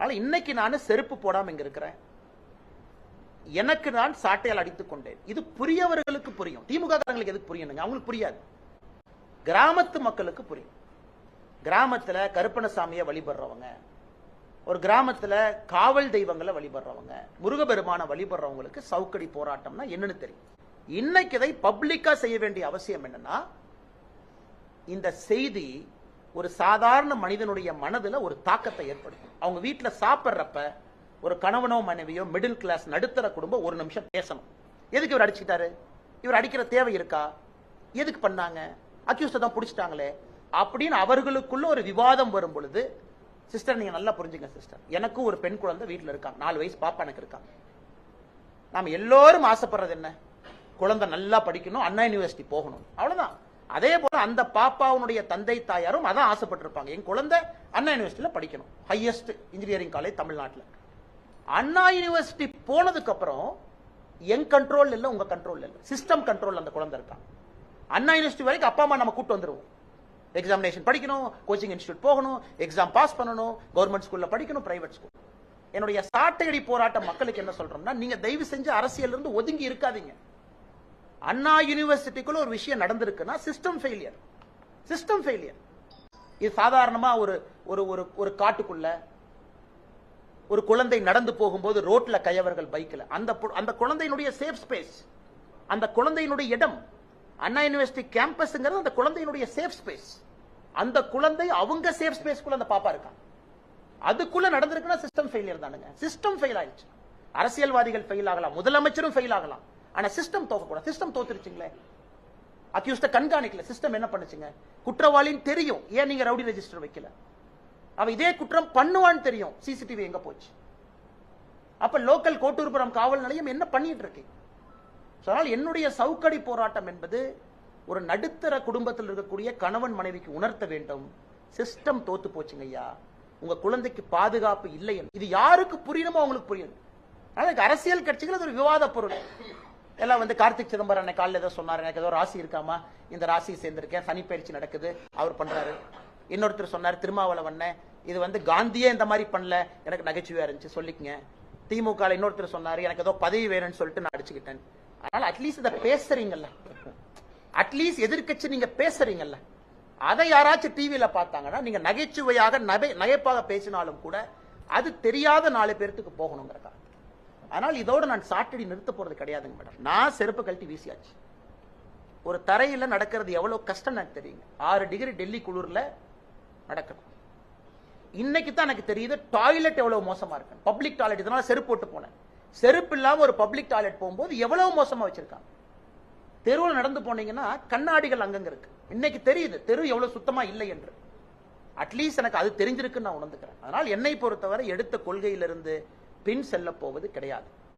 ஆனால் இன்னைக்கு நான் செருப்பு போடாம இங்க இருக்கிறேன். எனக்கு நான் சாட்டையால் அடித்துக் கொண்டேன். இது புரியவர்களுக்கு புரியும். திமுக காரங்களுக்கு எதுக்கு புரியணுங்க அவங்களுக்கு புரியாது. கிராமத்து மக்களுக்கு புரியும். கிராமத்துல கருப்பணசாமியை வழிபடுறவங்க ஒரு கிராமத்துல காவல் தெய்வங்களை வழிபடுறவங்க முருகபெருமான வழிபடுறவங்களுக்கு சவுக்கடி போராட்டம்னா என்னன்னு தெரியும். இன்னைக்கு இதை பப்ளிக்கா செய்ய வேண்டிய அவசியம் என்னன்னா இந்த செய்தி ஒரு சாதாரண மனிதனுடைய மனதில் ஒரு தாக்கத்தை ஏற்படுத்தும். அவங்க வீட்டில் சாப்பிட்றப்ப ஒரு கணவனோ மனைவியோ மிடில் கிளாஸ் நடுத்தர குடும்பம் ஒரு நிமிஷம் பேசணும். எதுக்கு இவர் அடிச்சுக்கிட்டாரு? இவர் அடிக்கிற தேவை இருக்கா? எதுக்கு பண்ணாங்க? அக்யூஸ்ட தான் பிடிச்சிட்டாங்களே. அப்படின்னு அவர்களுக்குள்ள ஒரு விவாதம் வரும் பொழுது சிஸ்டர் நீங்க நல்லா புரிஞ்சுங்க சிஸ்டர் எனக்கும் ஒரு பெண் குழந்தை வீட்டில் இருக்காங்க நாலு வயசு பாப்பா எனக்கு இருக்காங்க நாம் எல்லோரும் ஆசைப்படுறது என்ன? குழந்தை நல்லா படிக்கணும் அண்ணா யூனிவர்சிட்டி போகணும். அவ்வளோதான் அதே போல அந்த பாப்பாவுடைய தந்தை தாயாரும் அதான் ஆசைப்பட்டிருப்பாங்க. என் குழந்தை அண்ணா யூனிவர்சிட்டியில படிக்கணும். ஹையஸ்ட் இன்ஜினியரிங் காலேஜ் தமிழ்நாட்டில். அண்ணா யூனிவர்சிட்டி போனதுக்கு அப்புறம் என் கண்ட்ரோல் இல்லை உங்க கண்ட்ரோல் இல்லை. சிஸ்டம் கண்ட்ரோல் அந்த குழந்தை இருக்கான். அண்ணா யூனிவர்சிட்டி வரைக்கும் அப்பா அம்மா நம்ம கூட்டு வந்துருவோம். எக்ஸாமினேஷன் படிக்கணும் கோச்சிங் இன்ஸ்டியூட் போகணும் எக்ஸாம் பாஸ் பண்ணணும் கவர்மெண்ட் ஸ்கூல்ல படிக்கணும் பிரைவேட் ஸ்கூல் என்னுடைய சாட்டையடி போராட்ட மக்களுக்கு என்ன சொல்றோம்னா நீங்க தயவு செஞ்சு அரசியல் இருந்து ஒதுங்கி இருக்காதீங்க. அண்ணா யூனிவர்சிட்டிக்குள்ள ஒரு விஷயம் நடந்திருக்குன்னா சிஸ்டம் ஃபெயிலியர் சிஸ்டம் ஃபெயிலியர் இது சாதாரணமா ஒரு ஒரு ஒரு ஒரு காட்டுக்குள்ள ஒரு குழந்தை நடந்து போகும்போது ரோட்ல கையவர்கள் பைக்ல அந்த அந்த குழந்தையினுடைய சேஃப் ஸ்பேஸ் அந்த குழந்தையினுடைய இடம் அண்ணா யூனிவர்சிட்டி கேம்பஸ்ங்கிறது அந்த குழந்தையினுடைய சேஃப் ஸ்பேஸ் அந்த குழந்தை அவங்க சேஃப் ஸ்பேஸ்க்குள்ள அந்த பாப்பா இருக்கான் அதுக்குள்ள நடந்திருக்குன்னா சிஸ்டம் ஃபெயிலியர் தானுங்க. சிஸ்டம் ஃபெயில் ஆயிடுச்சு. அரசியல்வாதிகள் ஃபெயில் ஆகலாம். முதலமைச்சரும் ஃபெயில் ஆகலாம். ஆனா சிஸ்டம் தோக்கக்கூடாது சிஸ்டம் தோத்துருச்சுங்களே. அக்யூஸ்ட கண்காணிக்கல. சிஸ்டம் என்ன பண்ணுச்சுங்க? குற்றவாளின்னு தெரியும். ஏன் நீங்க ரவுடி ரெஜிஸ்டர் வைக்கல? அவன் இதே குற்றம் பண்ணுவான்னு தெரியும். சிசிடிவி எங்க போச்சு? அப்ப லோக்கல் கோட்டூர்புரம் காவல் நிலையம் என்ன பண்ணிட்டு இருக்கு? அதனால் என்னுடைய சவுக்கடி போராட்டம் என்பது ஒரு நடுத்தர குடும்பத்தில் இருக்கக்கூடிய கணவன் மனைவிக்கு உணர்த்த வேண்டும். சிஸ்டம் தோத்து போச்சுங்க ஐயா. உங்க குழந்தைக்கு பாதுகாப்பு இல்லை இது யாருக்கு புரியணுமோ அவங்களுக்கு புரியணும் அதனால எனக்கு அரசியல் கட்சிகள் அது ஒரு விவாத பொருள். எல்லாம் வந்து கார்த்திக் சிதம்பரம் அன்னைக்கு காலையில் ஏதோ சொன்னாரு. எனக்கு ஏதோ ராசி இருக்காமா? இந்த ராசி சேர்ந்திருக்கேன். சனி பயிற்சி நடக்குது. அவர் பண்றாரு. இன்னொருத்தர் சொன்னார் திருமாவளவன் இது வந்து காந்தியே இந்த மாதிரி பண்ணல. எனக்கு நகைச்சுவையா இருந்துச்சு சொல்லிக்கங்க. திமுக இன்னொருத்தர் சொன்னாரு எனக்கு ஏதோ பதவி வேணும்னு சொல்லிட்டு நான் அடிச்சுக்கிட்டேன். அதனால அட்லீஸ்ட் இதை பேசுறீங்கல்ல. அட்லீஸ்ட் எதிர்க்கட்சி நீங்க பேசுறீங்கல்ல. அதை யாராச்சும் டிவியில பார்த்தாங்கன்னா நீங்க நகைச்சுவையாக நகை நகைப்பாக பேசினாலும் கூட அது தெரியாத நாலு பேர்த்துக்கு போகணுங்கிறக்கா அதனால் இதோடு நான் சாட்டடி நிறுத்த போகிறது கிடையாதுங்க மேடம். நான் செருப்பு கழட்டி வீசியாச்சு. ஒரு தரையில் நடக்கிறது எவ்வளோ கஷ்டம் எனக்கு தெரியுங்க. ஆறு டிகிரி டெல்லி குளிரில் நடக்கணும். இன்னைக்கு தான் எனக்கு தெரியுது டாய்லெட் எவ்வளோ மோசமாக இருக்கு. பப்ளிக் டாய்லெட் இதனால செருப்பு போட்டு போனேன். செருப்பு இல்லாமல் ஒரு பப்ளிக் டாய்லெட் போகும்போது எவ்வளோ மோசமாக வச்சுருக்காங்க. தெருவில் நடந்து போனீங்கன்னா கண்ணாடிகள் அங்கங்க இருக்கு. இன்னைக்கு தெரியுது தெரு எவ்வளவு சுத்தமா இல்லை என்று. அட்லீஸ்ட் எனக்கு அது தெரிஞ்சிருக்குன்னு நான் உணர்ந்துக்கிறேன். அதனால் என்னை பொறுத்தவரை எடுத்த கொள்கையிலிருந்து பின் செல்ல போவது கிடையாது.